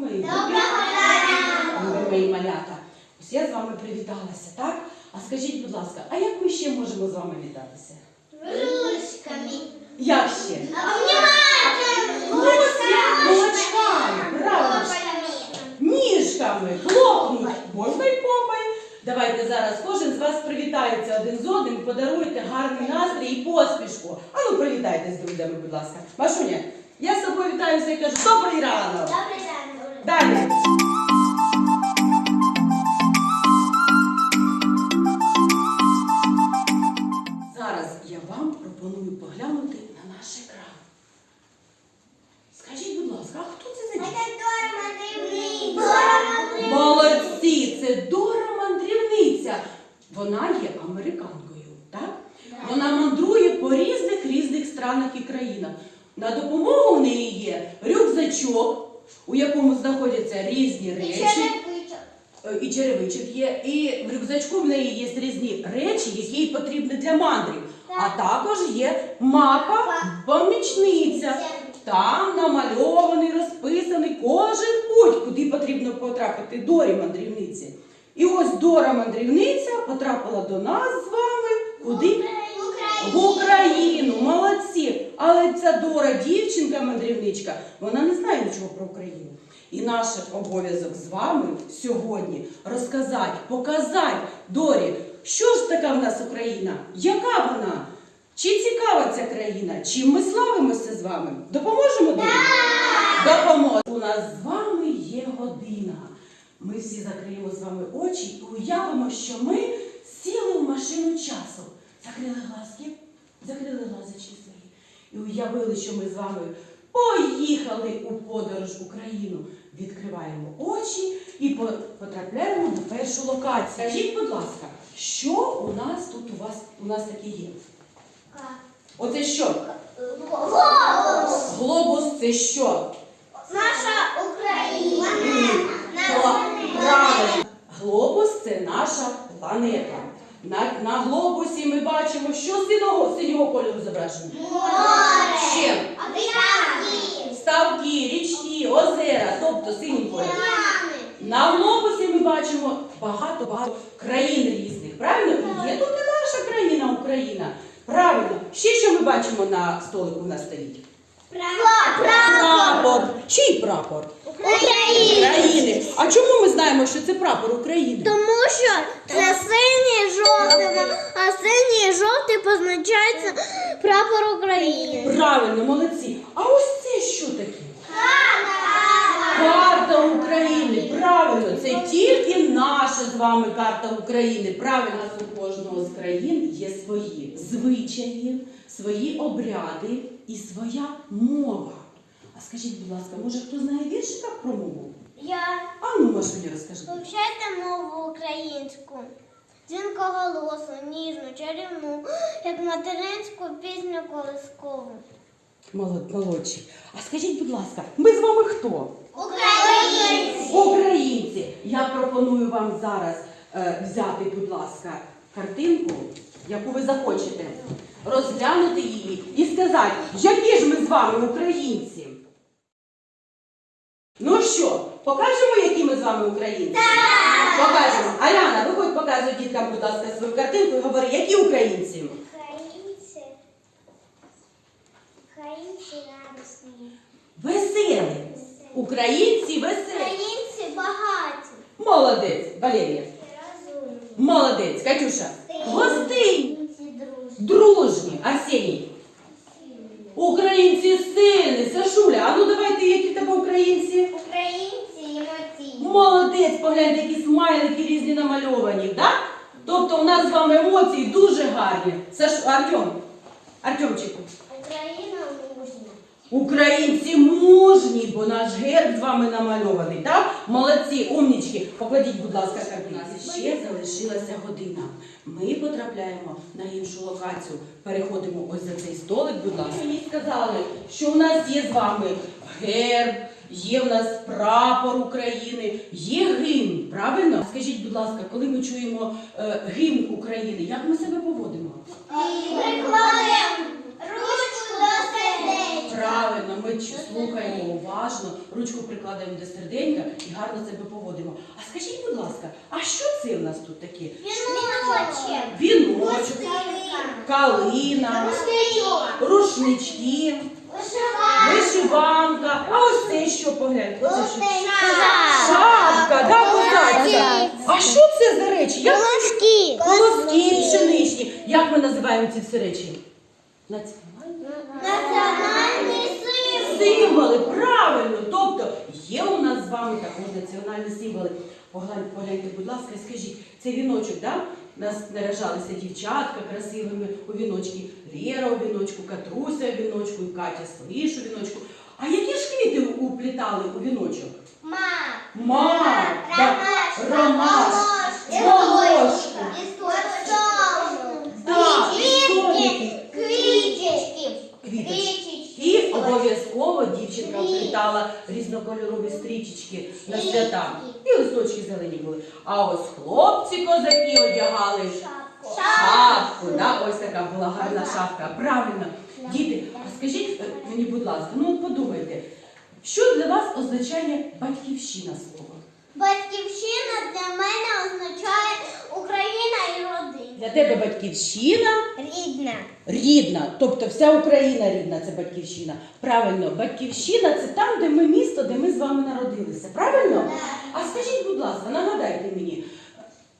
Доброго Любі мої малята. Ось я з вами привіталася, так? А скажіть, будь ласка, а як ми ще можемо з вами вітатися? Ручками. Як ще? Правильно. Ніжками, хлопнуть, можна й попай. Давайте зараз кожен з вас привітається один з одним, подаруйте гарний настрій і посмішку. А ну привітайтесь з друзями, будь ласка. Машуня, я з тобою вітаюся і кажу добрий ранок. Добрий ранок. Далі. Зараз я вам пропоную поглянути на наш екран. Скажіть, будь ласка, а хто це за? Це Дора. Молодці, це Дора мандрівниця. Вона є американкою, так? Вона мандрує по різних різних странах і країнах. На допомогу в неї є рюкзачок, у якому знаходяться різні речі. Е, І черевичок є, і в рюкзачку в неї є різні речі, які їй потрібні для мандрів. А також є мапа помічниця. Там намальований, розписаний кожен путь, куди потрібно потрапити Дорі мандрівниці. І ось Дора мандрівниця потрапила до нас з вами куди? В Україну, молодці! Але ця Дора, дівчинка-мандрівничка, вона не знає нічого про Україну. І наш обов'язок з вами сьогодні розказати, показати Дорі, що ж така в нас Україна, яка вона? Чи цікава ця країна? Чим ми славимося з вами? Допоможемо Дорі? Допоможемо. У нас з вами є година. Ми всі закриємо з вами очі і уявимо, що ми сіли в машину часу. Закрили глазки, закрили глазочки свої. І уявили, що ми з вами поїхали у подорож в Україну. Відкриваємо очі і потрапляємо на першу локацію. Скажіть, будь ласка, що у нас тут у вас у нас таке є? Оце що? Голос. Глобус це що? Наша Україна. Пла- Правильно. Глобус це наша планета. На, на глобусі ми бачимо, що синього, синього кольору зображено. Море. Ще Океани. ставки, річки, озера, тобто синій кольор. На глобусі ми бачимо багато-багато країн різних. Правильно? Є тут і наша країна, Україна. Правильно. Ще що ми бачимо на столику у нас стоїть? Прапор. Чий прапор? України. України. А чому ми знаємо, що це прапор України? Тому що це синій жовтий, а синій і жовтий позначається прапор України. Правильно, молодці. А ось це що таке? Карта України. Правильно, це тільки наша з вами карта України. Правильно, у кожного з країн є свої звичаї, свої обряди і своя мова. А скажіть, будь ласка, може хто знає віршика про мову? Я А ну, Машуня, розкажи. вивчайте мову українську. Дзвінкоголосу, ніжну, чарівну, як материнську пісню колискову. Молод, молодші. А скажіть, будь ласка, ми з вами хто? Українці. Українці, я пропоную вам зараз е, взяти, будь ласка, картинку, яку ви захочете, розглянути її і сказати, які ж ми з вами українці. Ну що, покажемо, які ми з вами українці? Так! Покажемо. Аляна, виходь, показуй діткам, будь ласка, свою картинку і говори, які українці? Українці. Українці радісні. Веселі. Українці веселі. Українці багаті. Молодець, Валерія. Розумні. Молодець, Катюша. Гостинні. Дружні. Арсеній. Українці сильні, Сашуля. А ну давайте, які в тебе українці? Молодець, погляньте, які смайлики різні намальовані, так? Тобто у нас з вами емоції дуже гарні. Саш, Артем, Артемчику. Україна мужня. Українці мужні, бо наш герб з вами намальований, так? Молодці, умнічки. Покладіть, будь ласка, картинці. Ще залишилася година. Ми потрапляємо на іншу локацію. Переходимо ось за цей столик, будь ласка. Мені сказали, що у нас є з вами герб, є в нас прапор України, є гімн. Правильно? Скажіть, будь ласка, коли ми чуємо е, гімн України, як ми себе поводимо? Прикладемо ручку до сердечка. Правильно, ми ч- слухаємо уважно, ручку прикладаємо до серденька і гарно себе поводимо. А скажіть, будь ласка, а що це в нас тут таке? Віночок. Віночок, калина, рушнички, вишиванка. А ось це що погляньте? Оце що? Шапка, да, козацька. А що це за речі? Як Колоски. колоски пшеничні? Як ми називаємо ці всі речі? Національні? Національний символ. Символи, правильно. Тобто є у нас з вами також національні символи. Погляньте, погляньте, будь ласка, і скажіть, це віночок, да? Нас наряжалися дівчатка красивими у віночки. Лєра у віночку, Катруся у віночку, і Катя Слиш у віночку. А які ж квіти уплітали у віночок? Ма. Мак, да, Ромашка. ромашка, Волошка. волошка. Історія. Так, Квітки. соняхи. Квіточки. Квіточки. І обов'язково дівчинка вплітала різнокольорові стрічечки на свята. І листочки зелені були. А ось хлопці козаки одягали шапку. Да? Ось така була гарна шапка. Правильно. Діти, а скажіть е, мені, будь ласка, ну от подумайте, що для вас означає батьківщина слово? Батьківщина для мене означає Україна і родина. Для тебе батьківщина Рідна. Рідна, тобто вся Україна рідна, це батьківщина. Правильно, батьківщина це там, де ми місто, де ми з вами народилися. Правильно? А скажіть, будь ласка, нагадайте мені,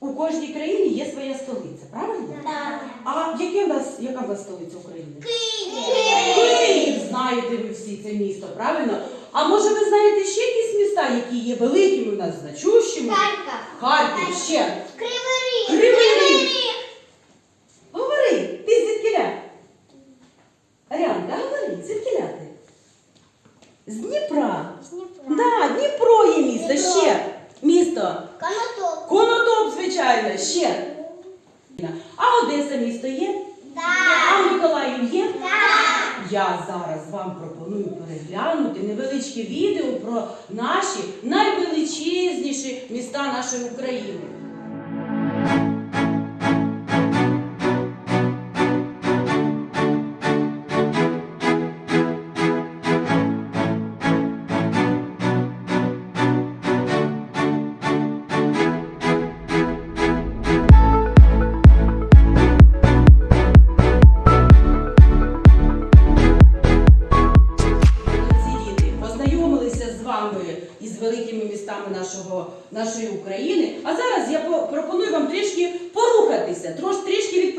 у кожній країні є своя столиця, правильно? Так. А яке в нас, яка в нас столиця України? Київ. Київ, знаєте ви всі це місто, правильно? А може ви знаєте ще якісь міста, які є великими у нас значущими? Харків. Харків, ще. Кривий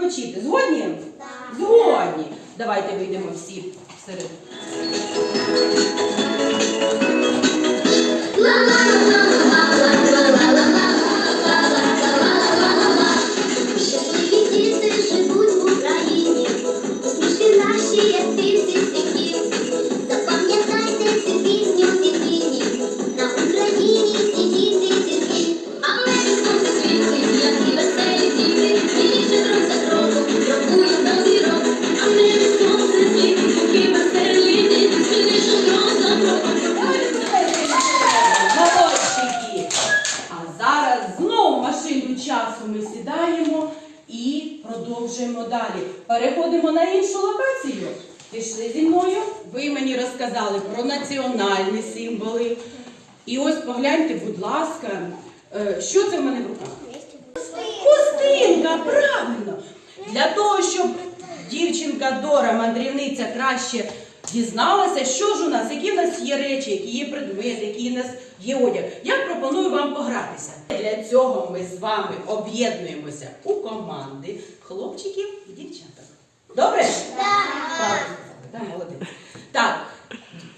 Відпочити. Згодні? Так. Згодні. Давайте вийдемо всі серед. На іншу локацію. Пішли зі мною. Ви мені розказали про національні символи. І ось погляньте, будь ласка, е, що це в мене в руках? Хустинка, правильно. Для того, щоб дівчинка Дора, мандрівниця, краще дізналася, що ж у нас, які в нас є речі, які є предмети, які в нас є одяг. Я пропоную вам погратися. Для цього ми з вами об'єднуємося у команди хлопчиків і дівчаток. Добре? Так. Так, молодець. Так,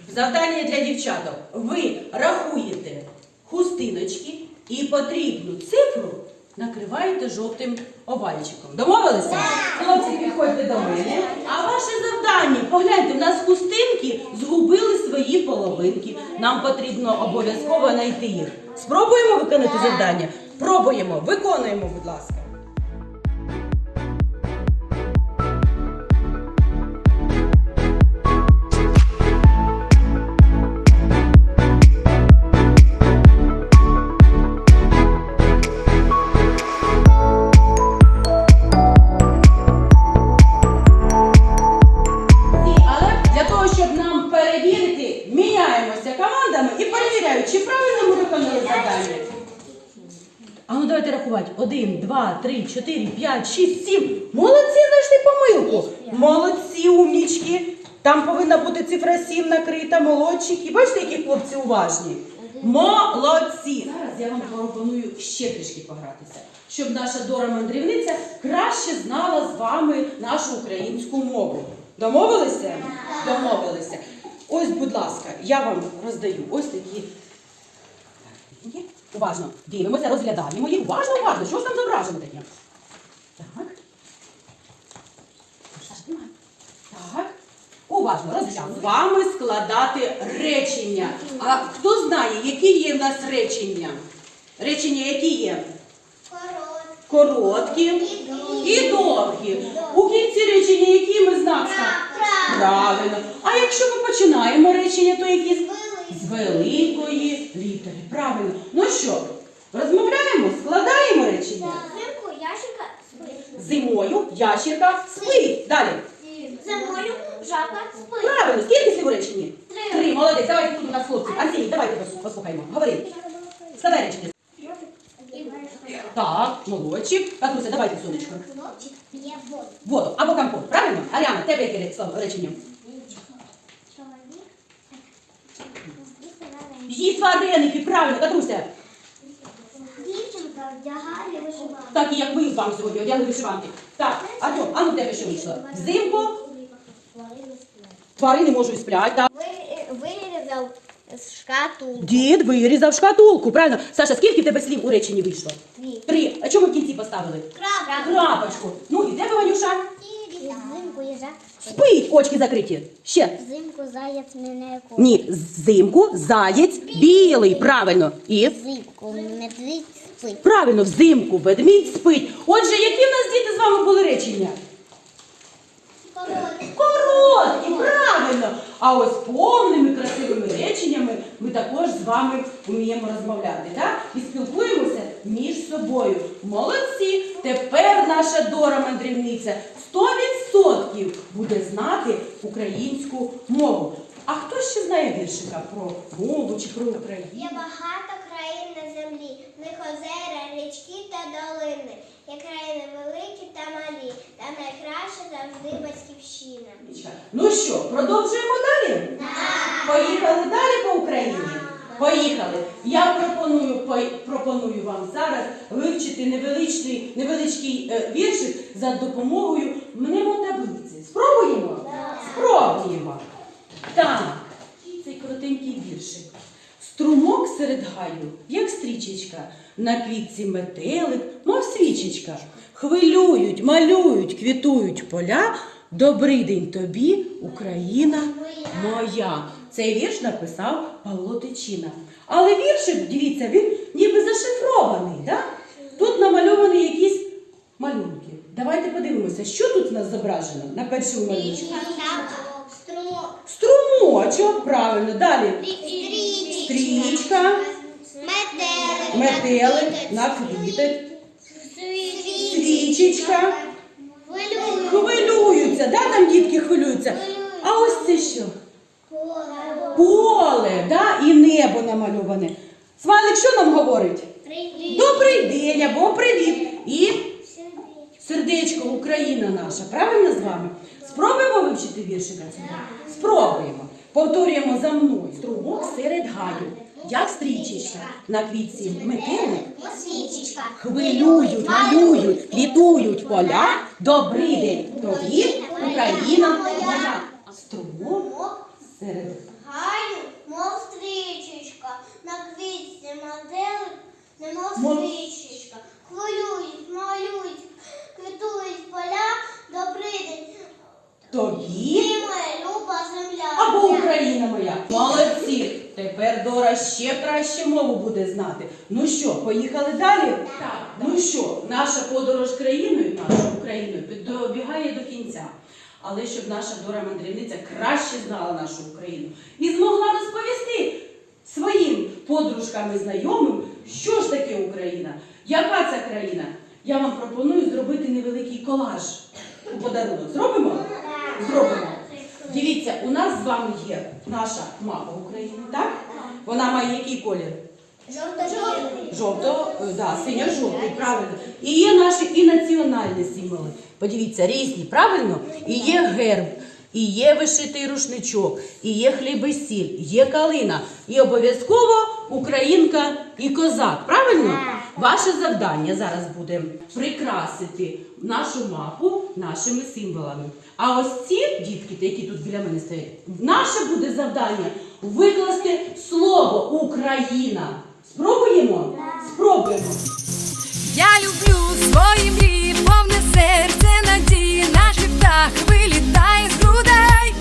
завдання для дівчаток. Ви рахуєте хустиночки і потрібну цифру накриваєте жовтим овальчиком. Домовилися? Хлопці, підходьте до мене. А ваше завдання, погляньте, в нас хустинки згубили свої половинки. Нам потрібно обов'язково знайти їх. Спробуємо виконати завдання? Пробуємо, виконуємо, будь ласка. Командами і перевіряють, чи правильно ми виконали завдання. А ну давайте рахувати. Один, два, три, чотири, п'ять, шість, сім. Молодці, знайшли помилку. Молодці, умнічки. Там повинна бути цифра 7 накрита, молодчики. Бачите, які хлопці уважні? Молодці! Зараз я вам пропоную ще трішки погратися, щоб наша Дора мандрівниця краще знала з вами нашу українську мову. Домовилися? Домовилися. Ось, будь ласка, я вам роздаю ось такі Є? Уважно дивимося, розглядаємо їх. Уважно, уважно. Що ж там зображено таке? Так. Так. Уважно, розглядаємо. З вами складати речення. А хто знає, які є в нас речення? Речення, які є? Короткі і довгі. У кінці речення, які ми знак ставимо? Правильно. А якщо ми починаємо речення, то які з великої літери. Правильно. Ну що, розмовляємо, складаємо речення. Взимку ящика спить. Зимою ящерка спить. Далі. Зимою жаба спить. Правильно, скільки слів у реченні? Три. Три. Молодець. Давайте тут у нас хлопці. Арсеній, давайте послухаємо. Говори. Складай речення. Так, молодчик. Катруся, давайте сонечко. Хлопчик п'є воду. Воду або компот. Правильно? Аріана, тебе яке слово- речення? Їсть вареники, правильно, Катруся. Дівчинка вдягає вишиванку. Так і як ми з вами сьогодні одягли вишиванки. Так, Артем, а ну тебе що вийшло? Взимку тварини можуть сплять. Так. Вирізав шкатулку. Дід вирізав шкатулку, правильно. Саша, скільки тебе слів у реченні вийшло? Три. А чому в кінці поставили? Крапочку. Ну і тебе, Ванюша? Взимку їжак Спить, очки закриті. Ще. Взимку заяць мене Ні, взимку заєць білий, правильно. І Взимку медвідь спить. правильно, взимку ведмідь спить. Отже, які в нас діти з вами були речення? Короткі, правильно. А ось повними красивими ми також з вами вміємо розмовляти, так? І спілкуємося між собою. Молодці! Тепер наша Дора мандрівниця 100% буде знати українську мову. А хто ще знає віршика про мову чи про Україну? Є багато країн на землі, в них озера, річки та долини. Є країни великі та малі, та найкраще завжди батьківщина. Ну що, продовжуємо далі? Поїхали далі Україні? Поїхали. Я пропоную, по- пропоную вам зараз вивчити невеличкий, невеличкий віршик за допомогою мнемотаблиці. Спробуємо? Спробуємо. Так, цей коротенький віршик. Струмок серед гаю, як стрічечка, на квітці метелик, мов свічечка. Хвилюють, малюють, квітують поля. Добрий день тобі, Україна моя. Цей вірш написав Павло Тичина. Але віршик, дивіться, він ніби зашифрований. Да? Тут намальовані якісь малюнки. Давайте подивимося, що тут у нас зображено на першому малюнку. Струмочок, правильно, далі. Стрічка, метелик, наквіток, свічечка. Хвилюються, да, там дітки хвилюються. А ось це що? Поле, да, і небо намальоване. Смайлик що нам говорить? Добрий день або привіт. І сердечко Україна наша. Правильно з вами? Спробуємо вивчити віршика цього? Спробуємо. Повторюємо за мною. Струмок серед гаю, як стрічечка на квітці метелик. Хвилюють, малюють, квітують поля. Добрий день тобі, Україна моя. Струмок серед Гаю, мов стрічечка, на квітці моделик, немов Мов- свічечка. Хвилюють, малюють, квітують поля, добрий день, тобі. ти моя люба земля. Або Україна моя. Молодці! Тепер Дора ще краще мову буде знати. Ну що, поїхали далі? Так. Ну що, наша подорож країною, нашою Україною, добігає до кінця. Але щоб наша Дора мандрівниця краще знала нашу Україну і змогла розповісти своїм подружкам і знайомим, що ж таке Україна, яка це країна. Я вам пропоную зробити невеликий колаж у подарунок. Зробимо? Зробимо. Дивіться, у нас з вами є наша мапа України, так? Вона має який колір? Жовто-жовтий. Жовто, е, да, синьо-жовтий, правильно. І є наші і національні символи. Подивіться, різні, правильно? І є герб, і є вишитий рушничок, і є хліб і сіль, є калина, і обов'язково українка і козак. Правильно? Ваше завдання зараз буде прикрасити нашу мапу нашими символами. А ось ці дітки, які тут біля мене стоять, наше буде завдання викласти слово Україна. Спробуємо? Спробуємо. Я люблю свої мрії, повне серце надії, наш птах вилітає з грудей.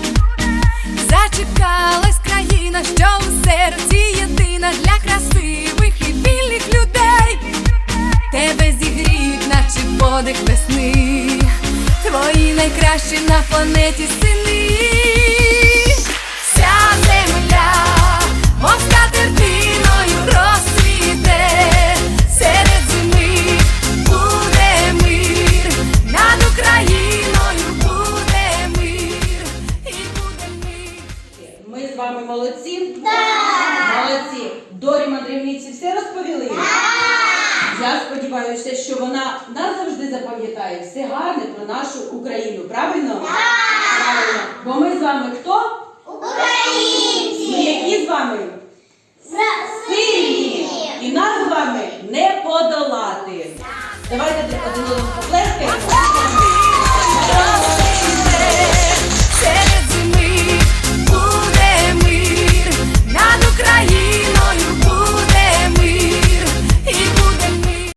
Зачекалась країна, що у серці єдина для красивих і вільних людей. Тебе зігріють, наче подих весни. Твої найкращі на планеті сини. сподіваюся, що вона нас завжди запам'ятає все гарне про нашу Україну. Правильно? Так! Правильно. Бо ми з вами хто? Українці! Ми які з вами? Сильні! І нас з вами не подолати. Давайте один одного поплескаємо.